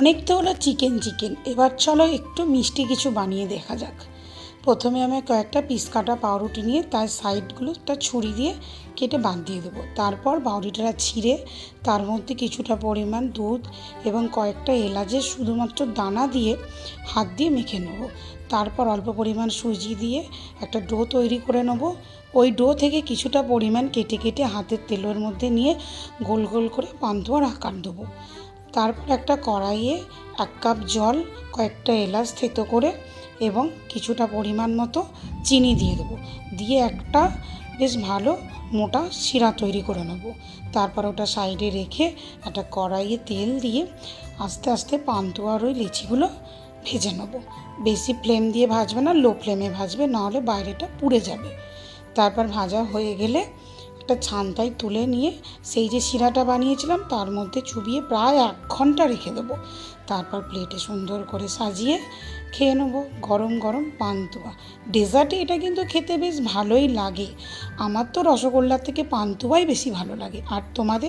অনেক তো হলো চিকেন চিকেন। এবার চলো একটু মিষ্টি কিছু বানিয়ে দেখা যাক। প্রথমে আমি কয়েকটা পিস কাটা পাউরুটি নিয়ে তার সাইডগুলো একটা ছুরি দিয়ে কেটে বাদ দিয়ে দেবো। তারপর পাউরুটিটা ছিঁড়ে তার মধ্যে কিছুটা পরিমাণ দুধ এবং কয়েকটা এলাচের শুধুমাত্র দানা দিয়ে হাত দিয়ে মেখে নেব। তারপর অল্প পরিমাণ সুজি দিয়ে একটা ডো তৈরি করে নেব। ওই ডো থেকে কিছুটা পরিমাণ কেটে কেটে হাতের তেলের মধ্যে নিয়ে গোল গোল করে পান্তুয়ার আকার দেবো। তারপর একটা কড়াইয়ে এক কাপ জল, কয়েকটা এলাচ থেতো করে এবং কিছুটা পরিমাণ মতো চিনি দিয়ে দেবো। দিয়ে একটা বেশ ভালো মোটা শিরা তৈরি করে নেব। তারপর ওটা সাইডে রেখে একটা কড়াইয়ে তেল দিয়ে আস্তে আস্তে পান্তুয়ার ওই লিচিগুলো ভেজে নেব। বেশি ফ্লেম দিয়ে ভাজবে না, লো ফ্লেমে ভাজবে, নাহলে বাইরেটা পুড়ে যাবে। তারপর ভাজা হয়ে গেলে একটা ছানটাই তুলে নিয়ে সেই যে শিরাটা বানিয়েছিলাম, তার মধ্যে চুবিয়ে প্রায় এক ঘণ্টা রেখে দেবো। তারপর প্লেটে সুন্দর করে সাজিয়ে খেয়ে নেব গরম গরম পান্তুয়া। ডেজার্টে এটা কিন্তু খেতে বেশ ভালোই লাগে। আমার তো রসগোল্লার থেকে পান্তুয়াই বেশি ভালো লাগে। আর তোমাদের?